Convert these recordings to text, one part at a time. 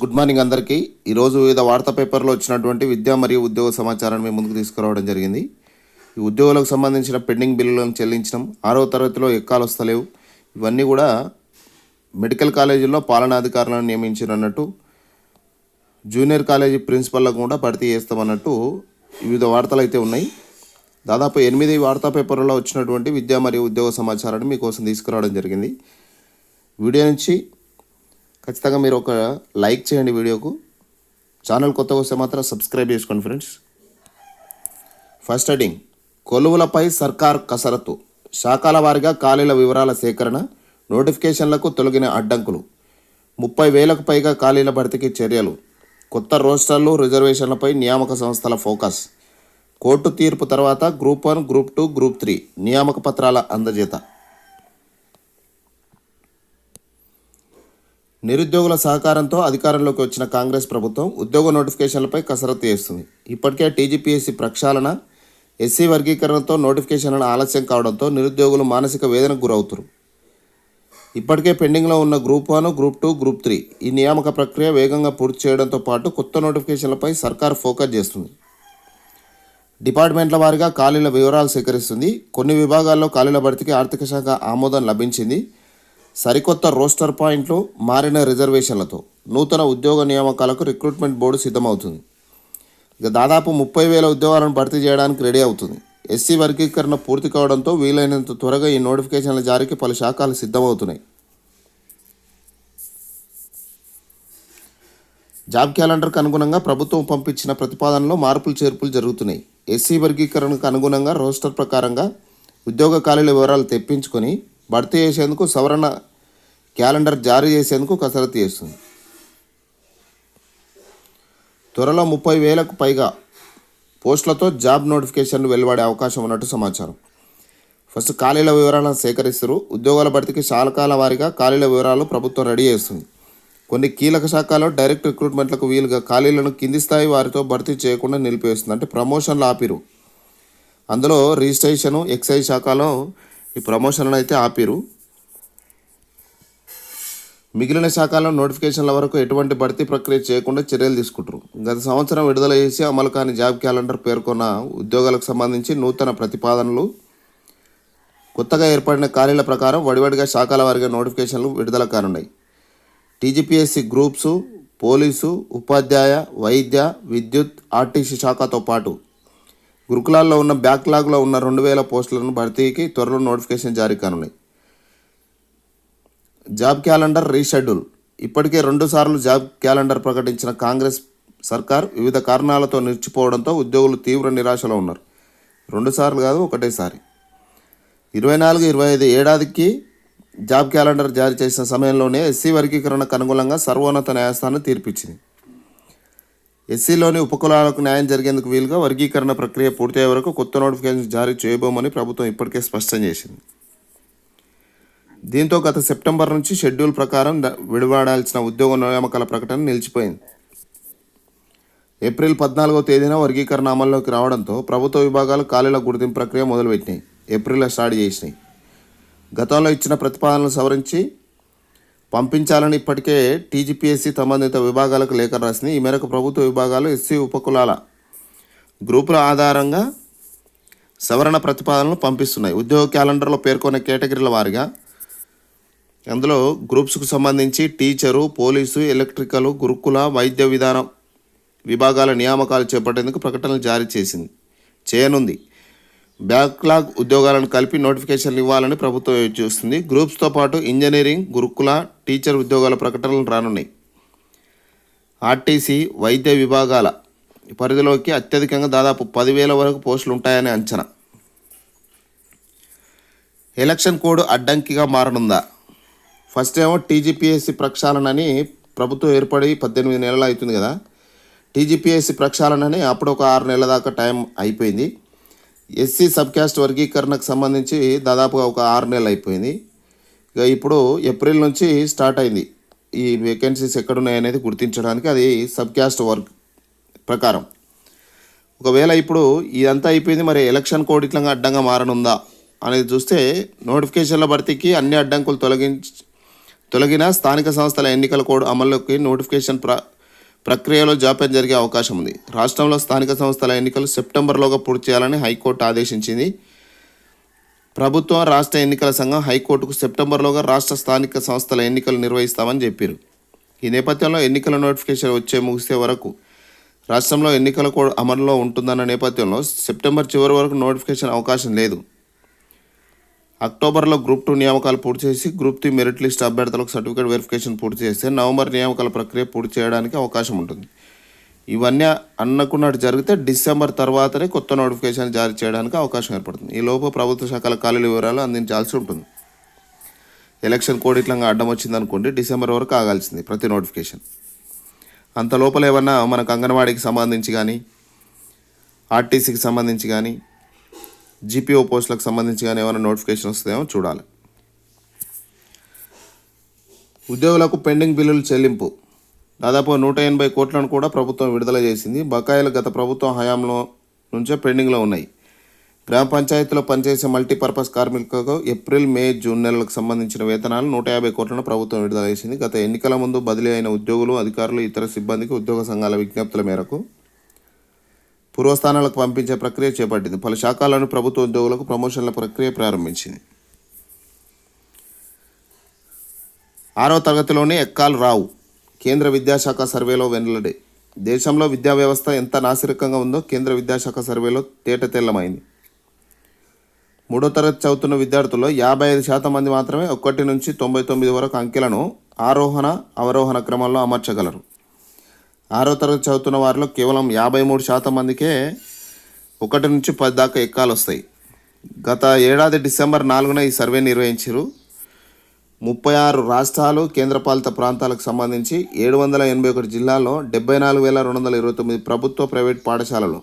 Good morning అందరికీ. ఈరోజు వివిధ వార్తా పేపర్లో వచ్చినటువంటి విద్యా మరియు ఉద్యోగ సమాచారాన్ని మేము ముందుకు తీసుకురావడం జరిగింది. ఈ ఉద్యోగులకు సంబంధించిన పెండింగ్ బిల్లులను చెల్లించడం ఆరో తరగతిలో ఎక్కాలు వస్తలేవు ఇవన్నీ కూడా మెడికల్ కాలేజీల్లో పాలనాధికారులను నియమించినట్టు జూనియర్ కాలేజీ ప్రిన్సిపల్లకు కూడా భర్తీ చేస్తామన్నట్టు వివిధ వార్తలు అయితే ఉన్నాయి. దాదాపు ఎనిమిది వార్తా పేపర్లలో వచ్చినటువంటి విద్యా మరియు ఉద్యోగ సమాచారాన్ని మీకోసం తీసుకురావడం జరిగింది. వీడియో నుంచి ఖచ్చితంగా మీరు ఒక లైక్ చేయండి వీడియోకు. ఛానల్ కొత్తగా వస్తే మాత్రం సబ్స్క్రైబ్ చేసుకోండి ఫ్రెండ్స్. ఫస్ట్ హెడింగ్ కొలువులపై సర్కార్ కసరత్తు. శాఖల వారీగా ఖాళీల వివరాల సేకరణ నోటిఫికేషన్లకు తొలగిన అడ్డంకులు. ముప్పై వేలకు పైగా ఖాళీల భర్తీకి చర్యలు. కొత్త రోస్టర్లు రిజర్వేషన్లపై నియామక సంస్థల ఫోకస్. కోర్టు తీర్పు తర్వాత group one group two group three నియామక పత్రాల అందజేత. నిరుద్యోగుల సహకారంతో అధికారంలోకి వచ్చిన కాంగ్రెస్ ప్రభుత్వం ఉద్యోగ నోటిఫికేషన్లపై కసరత్తు చేస్తుంది. ఇప్పటికే టీజీపీఎస్సీ ప్రక్షాళన ఎస్సీ వర్గీకరణతో నోటిఫికేషన్లను ఆలస్యం కావడంతో నిరుద్యోగులు మానసిక వేదనకు గురవుతారు. ఇప్పటికే పెండింగ్లో ఉన్న group one group two group three ఈ నియామక ప్రక్రియ వేగంగా పూర్తి చేయడంతో పాటు కొత్త నోటిఫికేషన్లపై సర్కార్ ఫోకస్ చేస్తుంది. డిపార్ట్మెంట్ల వారీగా ఖాళీల వివరాలు సేకరిస్తుంది. కొన్ని విభాగాల్లో ఖాళీల భర్తీకి ఆర్థిక శాఖ ఆమోదం లభించింది. సరికొత్త రోస్టర్ పాయింట్లు మారిన రిజర్వేషన్లతో నూతన ఉద్యోగ నియామకాలకు రిక్రూట్మెంట్ బోర్డు సిద్ధమవుతుంది. ఇక దాదాపు ముప్పై వేల ఉద్యోగాలను భర్తీ చేయడానికి రెడీ అవుతుంది. ఎస్సీ వర్గీకరణ పూర్తి కావడంతో వీలైనంత త్వరగా ఈ నోటిఫికేషన్ల జారీకి పలు శాఖలు సిద్ధమవుతున్నాయి. జాబ్ క్యాలెండర్కు అనుగుణంగా ప్రభుత్వం పంపించిన ప్రతిపాదనలో మార్పులు చేర్పులు జరుగుతున్నాయి. ఎస్సీ వర్గీకరణకు అనుగుణంగా రోస్టర్ ప్రకారంగా ఉద్యోగ ఖాళీల వివరాలు తెప్పించుకొని భర్తీ చేసేందుకు సవరణ క్యాలెండర్ జారీ చేసేందుకు కసరత్తు చేస్తుంది. త్వరలో ముప్పై వేలకు పైగా పోస్టులతో జాబ్ నోటిఫికేషన్లు వెలువడే అవకాశం ఉన్నట్టు సమాచారం. ఫస్ట్ ఖాళీల వివరాలను సేకరిస్తారు. ఉద్యోగాల భర్తీకి శాలకాల వారీగా ఖాళీల వివరాలు ప్రభుత్వం రెడీ చేస్తుంది. కొన్ని కీలక శాఖల్లో డైరెక్ట్ రిక్రూట్మెంట్లకు వీలుగా ఖాళీలను కింది స్థాయి వారితో భర్తీ చేయకుండా నిలిపివేస్తుంది. అంటే ప్రమోషన్లు ఆపిరు. అందులో రిజిస్ట్రేషను ఎక్సైజ్ శాఖలో ఈ ప్రమోషన్లను అయితే ఆపిరు. మిగిలిన శాఖల్లో నోటిఫికేషన్ల వరకు ఎటువంటి భర్తీ ప్రక్రియ చేయకుండా చర్యలు తీసుకుంటారు గత సంవత్సరం విడుదల చేసి అమలు కాని జాబ్ క్యాలెండర్ పేర్కొన్న ఉద్యోగాలకు సంబంధించి నూతన ప్రతిపాదనలు కొత్తగా ఏర్పడిన ఖాళీల ప్రకారం వడివడిగా శాఖల వారిగా నోటిఫికేషన్లు విడుదల కానున్నాయి. టీజీపీఎస్సీ గ్రూప్స్ పోలీసు ఉపాధ్యాయ వైద్య విద్యుత్ ఆర్టీసీ శాఖతో పాటు గురుకులాల్లో ఉన్న బ్యాక్లాగ్లో ఉన్న రెండు వేల పోస్టులను భర్తీకి త్వరలో నోటిఫికేషన్ జారీ కానున్నాయి. Job calendar reschedule. ఇప్పటికే రెండుసార్లు జాబ్ క్యాలెండర్ ప్రకటించిన కాంగ్రెస్ సర్కార్ వివిధ కారణాలతో నిలిచిపోవడంతో ఉద్యోగులు తీవ్ర నిరాశలో ఉన్నారు. రెండుసార్లు కాదు ఒకటేసారి. ఇరవై నాలుగు ఇరవై ఐదు ఏడాదికి జాబ్ క్యాలెండర్ జారీ చేసిన సమయంలోనే ఎస్సీ వర్గీకరణకు అనుగుణంగా సర్వోన్నత న్యాయస్థానం తీర్పిచ్చింది. ఎస్సీలోని ఉపకులాలకు న్యాయం జరిగేందుకు వీలుగా వర్గీకరణ ప్రక్రియ పూర్తయ్యే వరకు కొత్త నోటిఫికేషన్ జారీ చేయబోమని ప్రభుత్వం ఇప్పటికే స్పష్టం చేసింది. దీంతో గత సెప్టెంబర్ నుంచి షెడ్యూల్ ప్రకారం విడివాడాల్సిన ఉద్యోగ నియామకాల ప్రకటన నిలిచిపోయింది. ఏప్రిల్ పద్నాలుగో తేదీన వర్గీకరణ అమల్లోకి రావడంతో ప్రభుత్వ విభాగాలు ఖాళీల గుర్తింపు ప్రక్రియ మొదలుపెట్టినాయి. ఏప్రిల్లో స్టార్ట్ చేసినాయి. గతంలో ఇచ్చిన ప్రతిపాదనలు సవరించి పంపించాలని ఇప్పటికే టీజీపీఎస్సీ సంబంధిత విభాగాలకు లేఖ రాసింది. ఈ మేరకు ప్రభుత్వ విభాగాలు ఎస్సీ ఉపకులాల గ్రూపుల ఆధారంగా సవరణ ప్రతిపాదనలు పంపిస్తున్నాయి. ఉద్యోగ క్యాలెండర్లో పేర్కొనే కేటగిరీల వారిగా అందులో గ్రూప్స్కు సంబంధించి టీచరు పోలీసు ఎలక్ట్రికల్ గురుకుల వైద్య విధానం విభాగాల నియామకాలు చేపట్టేందుకు ప్రకటనలు జారీ చేసింది చేయనుంది. బ్యాక్లాగ్ ఉద్యోగాలను కలిపి నోటిఫికేషన్లు ఇవ్వాలని ప్రభుత్వం చూస్తుంది. గ్రూప్స్తో పాటు ఇంజనీరింగ్ గురుకుల టీచర్ ఉద్యోగాల ప్రకటనలు రానున్నాయి. ఆర్టీసీ వైద్య విభాగాల పరిధిలోకి అత్యధికంగా దాదాపు పదివేల వరకు పోస్టులు ఉంటాయని అంచనా. ఎలక్షన్ కోడ్ అడ్డంకిగా మారనుందా? ఫస్ట్ ఏమో టీజీపీఎస్సీ ప్రక్షాళనని ప్రభుత్వం ఏర్పడి పద్దెనిమిది నెలలు అవుతుంది కదా. టీజీపీఎస్సీ ప్రక్షాళనని అప్పుడు ఒక ఆరు నెలల దాకా టైం అయిపోయింది. ఎస్సీ సబ్ క్యాస్ట్ వర్గీకరణకు సంబంధించి దాదాపుగా ఒక ఆరు నెలలు అయిపోయింది. ఇక ఇప్పుడు ఏప్రిల్ నుంచి స్టార్ట్ అయింది. ఈ వేకెన్సీస్ ఎక్కడున్నాయి అనేది గుర్తించడానికి అది సబ్ క్యాస్ట్ వర్క్ ప్రకారం. ఒకవేళ ఇప్పుడు ఇదంతా అయిపోయింది మరి ఎలక్షన్ కోడ్ ఇట్లా అడ్డంగా మారనుందా అనేది చూస్తే నోటిఫికేషన్ల భర్తీకి అన్ని అడ్డంకులు తొలగించి తొలగిన స్థానిక సంస్థల ఎన్నికల కోడ్ అమల్లోకి నోటిఫికేషన్ ప్ర ప్రక్రియలో జాప్యం జరిగే అవకాశం ఉంది. రాష్ట్రంలో స్థానిక సంస్థల ఎన్నికలు సెప్టెంబర్లోగా పూర్తి చేయాలని హైకోర్టు ఆదేశించింది. ప్రభుత్వం రాష్ట్ర ఎన్నికల సంఘం హైకోర్టుకు సెప్టెంబర్లోగా రాష్ట్ర స్థానిక సంస్థల ఎన్నికలు నిర్వహిస్తామని చెప్పారు. ఈ నేపథ్యంలో ఎన్నికల నోటిఫికేషన్ వచ్చే ముగిసే వరకు రాష్ట్రంలో ఎన్నికల కోడ్ అమలులో ఉంటుందన్న నేపథ్యంలో సెప్టెంబర్ చివరి వరకు నోటిఫికేషన్ అవకాశం లేదు. అక్టోబర్లో గ్రూప్ టూ నియామకాలు పూర్తి చేసి గ్రూప్ త్రీ మెరిట్ లిస్ట్ అభ్యర్థులకు సర్టిఫికేట్ వెరిఫికేషన్ పూర్తి చేస్తే నవంబర్ నియామకాల ప్రక్రియ పూర్తి చేయడానికి అవకాశం ఉంటుంది. ఇవన్నీ అన్నకున్నట్టు జరిగితే డిసెంబర్ తర్వాతనే కొత్త నోటిఫికేషన్ జారీ చేయడానికి అవకాశం ఏర్పడుతుంది. ఈ లోపు ప్రభుత్వ శాఖల ఖాళీల వివరాలు అందించాల్సి ఉంటుంది. ఎలక్షన్ కోడ్ ఇట్లా అడ్డం వచ్చింది అనుకోండి డిసెంబర్ వరకు ఆగాల్సింది ప్రతి నోటిఫికేషన్. అంత లోపల ఏమన్నా మనకు అంగన్వాడీకి సంబంధించి కానీ ఆర్టీసీకి సంబంధించి కానీ జీపీఓ పోస్టులకు సంబంధించి కానీ ఏమైనా నోటిఫికేషన్ వస్తుందేమో చూడాలి. ఉద్యోగులకు పెండింగ్ బిల్లుల చెల్లింపు. దాదాపు నూట ఎనభై కోట్లను కూడా ప్రభుత్వం విడుదల చేసింది. బకాయిలు గత ప్రభుత్వం హయాంలో నుంచే పెండింగ్లో ఉన్నాయి. గ్రామ పంచాయతీలో పనిచేసే మల్టీపర్పస్ కార్మికులకు ఏప్రిల్ మే జూన్ నెలలకు సంబంధించిన వేతనాలు నూట యాభై కోట్లను ప్రభుత్వం విడుదల చేసింది. గత ఎన్నికల ముందు బదిలీ అయిన ఉద్యోగులు అధికారులు ఇతర సిబ్బందికి ఉద్యోగ సంఘాల విజ్ఞప్తుల మేరకు పూర్వస్థానాలకు పంపించే ప్రక్రియ చేపట్టింది. పలు శాఖలను ప్రభుత్వ ఉద్యోగులకు ప్రమోషన్ల ప్రక్రియ ప్రారంభించింది. ఆరో తరగతిలోనే ఎక్కాలు రావు కేంద్ర విద్యాశాఖ సర్వేలో వెల్లడి దేశంలో విద్యా వ్యవస్థ ఎంత నాసిరకంగా ఉందో కేంద్ర విద్యాశాఖ సర్వేలో తేట తెల్లమైంది. మూడో తరగతి చదువుతున్న విద్యార్థుల్లో యాభై ఐదు శాతం మంది మాత్రమే ఒకటి నుంచి తొంభై తొమ్మిది వరకు అంకెలను ఆరోహణ అవరోహణ క్రమంలో అమర్చగలరు. ఆరో తరగతి చదువుతున్న వారిలో కేవలం యాభై మూడు శాతం మందికే ఒకటి నుంచి పది దాకా ఎక్కాలు వస్తాయి. గత ఏడాది డిసెంబర్ నాలుగున ఈ సర్వే నిర్వహించారు ముప్పై ఆరు రాష్ట్రాలు కేంద్రపాలిత ప్రాంతాలకు సంబంధించి ఏడు వందల ఎనభై ఒకటి జిల్లాల్లో డెబ్బై నాలుగు వేల రెండు వందల ఇరవై తొమ్మిది ప్రభుత్వ ప్రైవేట్ పాఠశాలలు.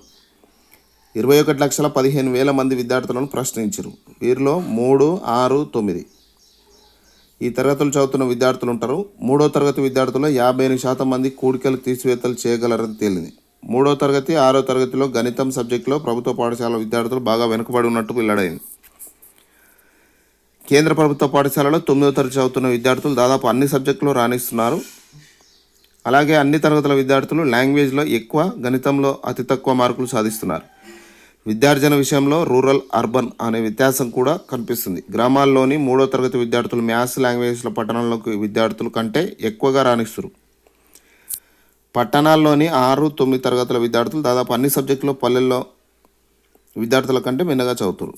ఇరవై ఒకటి లక్షల పదిహేను వేల మంది విద్యార్థులను ప్రశ్నించారు వీరిలో మూడు ఆరు తొమ్మిది. ఈ తరగతులు చదువుతున్న విద్యార్థులు ఉంటారు. మూడో తరగతి విద్యార్థుల్లో యాభై ఎనిమిది శాతం మంది కూడికలు తీసివేతలు చేయగలరని తేలింది. మూడో తరగతి ఆరో తరగతిలో గణితం సబ్జెక్టులో ప్రభుత్వ పాఠశాల విద్యార్థులు బాగా వెనుకబడి ఉన్నట్టు వెల్లడైంది. కేంద్ర ప్రభుత్వ పాఠశాలలో తొమ్మిదో తరగతి చదువుతున్న విద్యార్థులు దాదాపు అన్ని సబ్జెక్టులు రాణిస్తున్నారు. అలాగే అన్ని తరగతుల విద్యార్థులు లాంగ్వేజ్లో ఎక్కువ గణితంలో అతి తక్కువ మార్కులు సాధిస్తున్నారు. విద్యార్జన విషయంలో రూరల్ అర్బన్ అనే వ్యత్యాసం కూడా కనిపిస్తుంది. గ్రామాల్లోని మూడో తరగతి విద్యార్థులు మ్యాథ్స్ లాంగ్వేజ్ల పట్టణంలోకి విద్యార్థుల కంటే ఎక్కువగా రాణిస్తారు. పట్టణాల్లోని ఆరు తొమ్మిది తరగతుల విద్యార్థులు దాదాపు అన్ని సబ్జెక్టులో పల్లెల్లో విద్యార్థుల కంటే మిన్నగా చదువుతారు.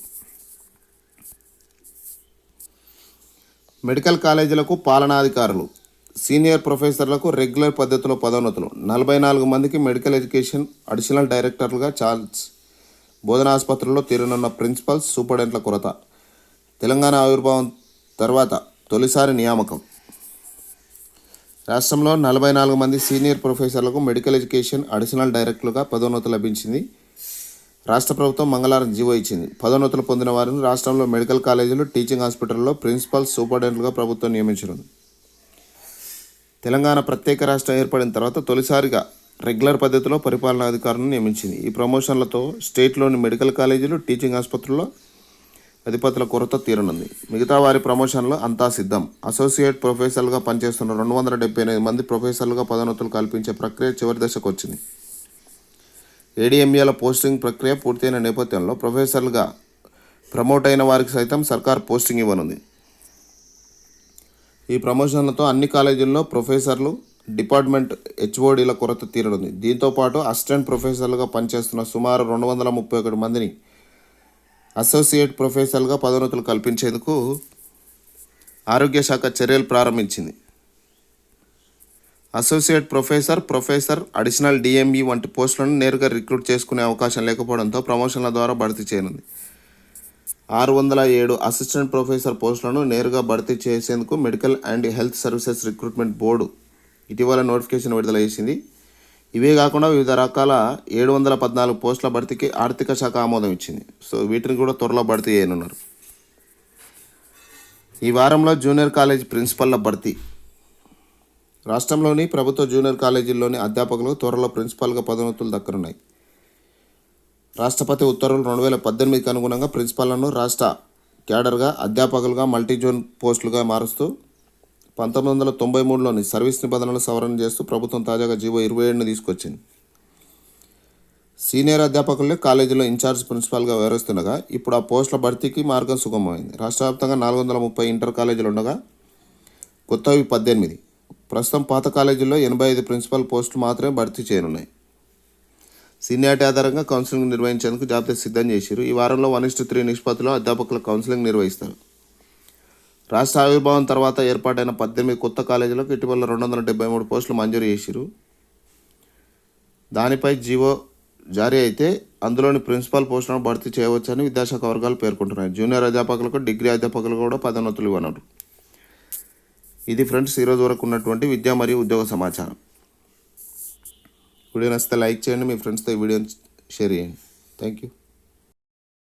మెడికల్ కాలేజీలకు పాలనాధికారులు సీనియర్ ప్రొఫెసర్లకు రెగ్యులర్ పద్ధతిలో పదోన్నతులు. నలభై నాలుగు మందికి మెడికల్ ఎడ్యుకేషన్ అడిషనల్ డైరెక్టర్లుగా చార్జ్ బోధనాసుపత్రుల్లో తీరనున్న ప్రిన్సిపల్స్ సూపరింటెంట్ల కొరత. తెలంగాణ ఆవిర్భావం తర్వాత తొలిసారి నియామకం. రాష్ట్రంలో నలభై నాలుగు మంది సీనియర్ ప్రొఫెసర్లకు మెడికల్ ఎడ్యుకేషన్ అడిషనల్ డైరెక్టర్లుగా పదోన్నతి లభించింది. రాష్ట్ర ప్రభుత్వం మంగళవారం జీవో ఇచ్చింది. పదోన్నతులు పొందిన వారిని రాష్ట్రంలో మెడికల్ కాలేజీలు టీచింగ్ హాస్పిటల్లో ప్రిన్సిపల్ సూపరింటెండెంట్లుగా ప్రభుత్వం నియమించనుంది. తెలంగాణ ప్రత్యేక రాష్ట్రం ఏర్పడిన తర్వాత తొలిసారిగా రెగ్యులర్ పద్ధతిలో పరిపాలనా అధికారులను నియమించింది. ఈ ప్రమోషన్లతో స్టేట్లోని మెడికల్ కాలేజీలు టీచింగ్ ఆసుపత్రుల్లో అధిపతుల కొరత తీరనుంది. మిగతా వారి ప్రమోషన్లు అంతా సిద్ధం. అసోసియేట్ ప్రొఫెసర్లుగా పనిచేస్తున్న రెండు వందల డెబ్బై ఎనిమిది మంది ప్రొఫెసర్లుగా పదోన్నతులు కల్పించే ప్రక్రియ చివరి దశకు వచ్చింది. ఏడీఎంఏల పోస్టింగ్ ప్రక్రియ పూర్తయిన నేపథ్యంలో ప్రొఫెసర్లుగా ప్రమోట్ అయిన వారికి సైతం సర్కార్ పోస్టింగ్ ఇవ్వనుంది. ఈ ప్రమోషన్లతో అన్ని కాలేజీల్లో ప్రొఫెసర్లు డిపార్ట్మెంట్ హెచ్ఓడీల కొరత తీరనుంది. దీంతో పాటు అసిస్టెంట్ ప్రొఫెసర్లుగా పనిచేస్తున్న సుమారు రెండు వందల ముప్పై ఒకటి మందిని అసోసియేట్ ప్రొఫెసర్లుగా పదోన్నతులు కల్పించేందుకు ఆరోగ్య శాఖ చర్యలు ప్రారంభించింది. Associate professor professor additional DME వంటి పోస్టులను నేరుగా రిక్రూట్ చేసుకునే అవకాశం లేకపోవడంతో ప్రమోషన్ల ద్వారా భర్తీ చేయనుంది. ఆరు వందల ఏడు అసిస్టెంట్ ప్రొఫెసర్ పోస్టులను నేరుగా భర్తీ చేసేందుకు medical and health services recruitment board ఇటీవల నోటిఫికేషన్ విడుదల చేసింది. ఇవే కాకుండా వివిధ రకాల ఏడు వందల పద్నాలుగు పోస్టుల భర్తీకి ఆర్థిక శాఖ ఆమోదం ఇచ్చింది. సో వీటిని కూడా త్వరలో భర్తీ చేయనున్నారు. ఈ వారంలో జూనియర్ కాలేజ్ ప్రిన్సిపల్ల భర్తీ. రాష్ట్రంలోని ప్రభుత్వ జూనియర్ కాలేజీల్లోని అధ్యాపకులకు త్వరలో ప్రిన్సిపాల్గా పదోన్నతులు దక్కనున్నాయి రాష్ట్రపతి ఉత్తర్వులు రెండు వేల పద్దెనిమిదికి అనుగుణంగా ప్రిన్సిపాల్లను రాష్ట్ర క్యాడర్గా అధ్యాపకులుగా మల్టీ జోన్ పోస్టులుగా మారుస్తూ పంతొమ్మిది వందల తొంభై మూడులోని సర్వీస్ నిబంధనలు సవరణ చేస్తూ ప్రభుత్వం తాజాగా జీవో ఇరవై ఏడుని తీసుకొచ్చింది. సీనియర్ అధ్యాపకులే కాలేజీలో ఇన్ఛార్జ్ ప్రిన్సిపాల్గా వ్యవహరిస్తుండగా ఇప్పుడు ఆ పోస్టుల భర్తీకి మార్గం సుగమమైంది. రాష్ట్ర వ్యాప్తంగా నాలుగు వందల ముప్పై ఇంటర్ కాలేజీలు ఉండగా కొత్తవి పద్దెనిమిది. ప్రస్తుతం పాత కాలేజీల్లో ఎనభై ఐదు ప్రిన్సిపల్ పోస్టులు మాత్రమే భర్తీ చేయనున్నాయి. సీనియారిటీ ఆధారంగా కౌన్సిలింగ్ నిర్వహించేందుకు జాబితా సిద్ధం చేశారు ఈ వారంలో వన్ ఇస్టు త్రీ నిష్పత్తిలో అధ్యాపకుల కౌన్సిలింగ్ నిర్వహిస్తారు. రాష్ట్ర ఆవిర్భావం తర్వాత ఏర్పాటైన పద్దెనిమిది కొత్త కాలేజీలకు ఇటీవల రెండు వందల డెబ్బై మూడు పోస్టులు మంజూరు చేసిరు దానిపై జీవో జారీ అయితే అందులోని ప్రిన్సిపల్ పోస్టులను భర్తీ చేయవచ్చని విద్యాశాఖ వర్గాలు పేర్కొంటున్నాయి. జూనియర్ అధ్యాపకులకు డిగ్రీ అధ్యాపకులకు కూడా పదోన్నతులు ఇవ్వనరు ఇది ఫ్రెండ్స్ ఈరోజు వరకు ఉన్నటువంటి విద్య మరియు ఉద్యోగ సమాచారం. వీడియో నచ్చితే లైక్ చేయండి మీ ఫ్రెండ్స్తో ఈ వీడియోని షేర్ చేయండి. Thank you